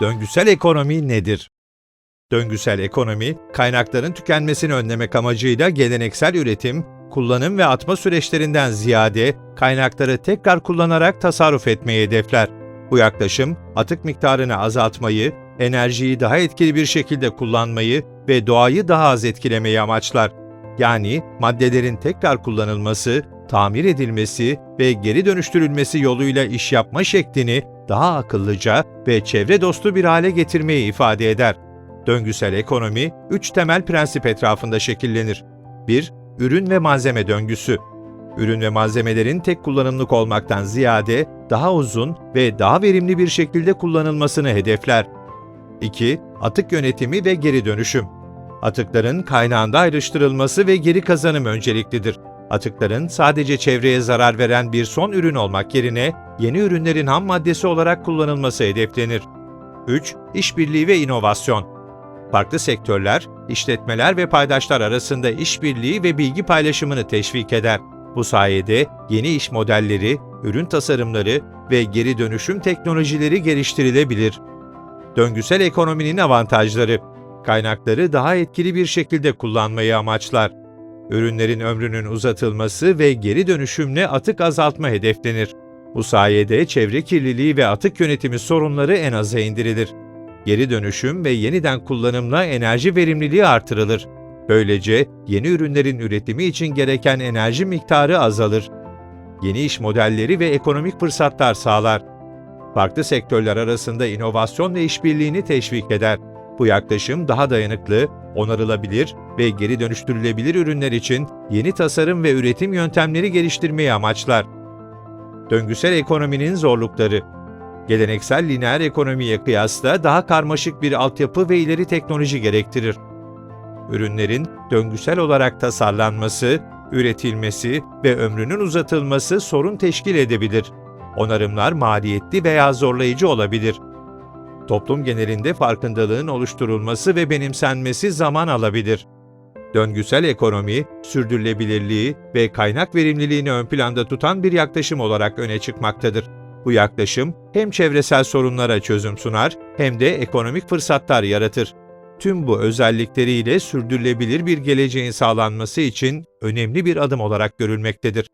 Döngüsel ekonomi nedir? Döngüsel ekonomi, kaynakların tükenmesini önlemek amacıyla geleneksel üretim, kullanım ve atma süreçlerinden ziyade kaynakları tekrar kullanarak tasarruf etmeyi hedefler. Bu yaklaşım, atık miktarını azaltmayı, enerjiyi daha etkili bir şekilde kullanmayı ve doğayı daha az etkilemeyi amaçlar. Yani maddelerin tekrar kullanılması, tamir edilmesi ve geri dönüştürülmesi yoluyla iş yapma şeklini daha akıllıca ve çevre dostu bir hale getirmeyi ifade eder. Döngüsel ekonomi, üç temel prensip etrafında şekillenir. 1. Ürün ve malzeme döngüsü. Ürün ve malzemelerin tek kullanımlık olmaktan ziyade daha uzun ve daha verimli bir şekilde kullanılmasını hedefler. 2. Atık yönetimi ve geri dönüşüm. Atıkların kaynağında ayrıştırılması ve geri kazanım önceliklidir. Atıkların sadece çevreye zarar veren bir son ürün olmak yerine yeni ürünlerin ham maddesi olarak kullanılması hedeflenir. 3. İşbirliği ve inovasyon. Farklı sektörler, işletmeler ve paydaşlar arasında işbirliği ve bilgi paylaşımını teşvik eder. Bu sayede yeni iş modelleri, ürün tasarımları ve geri dönüşüm teknolojileri geliştirilebilir. Döngüsel ekonominin avantajları Kaynakları daha etkili bir şekilde kullanmayı amaçlar. Ürünlerin ömrünün uzatılması ve geri dönüşümle atık azaltma hedeflenir. Bu sayede çevre kirliliği ve atık yönetimi sorunları en aza indirilir. Geri dönüşüm ve yeniden kullanımla enerji verimliliği artırılır. Böylece yeni ürünlerin üretimi için gereken enerji miktarı azalır. Yeni iş modelleri ve ekonomik fırsatlar sağlar. Farklı sektörler arasında inovasyon ve işbirliğini teşvik eder. Bu yaklaşım daha dayanıklı, onarılabilir ve geri dönüştürülebilir ürünler için yeni tasarım ve üretim yöntemleri geliştirmeyi amaçlar. Döngüsel ekonominin zorlukları Geleneksel lineer ekonomiye kıyasla daha karmaşık bir altyapı ve ileri teknoloji gerektirir. Ürünlerin döngüsel olarak tasarlanması, üretilmesi ve ömrünün uzatılması sorun teşkil edebilir. Onarımlar maliyetli veya zorlayıcı olabilir toplum genelinde farkındalığın oluşturulması ve benimsenmesi zaman alabilir. Döngüsel ekonomi, sürdürülebilirliği ve kaynak verimliliğini ön planda tutan bir yaklaşım olarak öne çıkmaktadır. Bu yaklaşım hem çevresel sorunlara çözüm sunar hem de ekonomik fırsatlar yaratır. Tüm bu özellikleriyle sürdürülebilir bir geleceğin sağlanması için önemli bir adım olarak görülmektedir.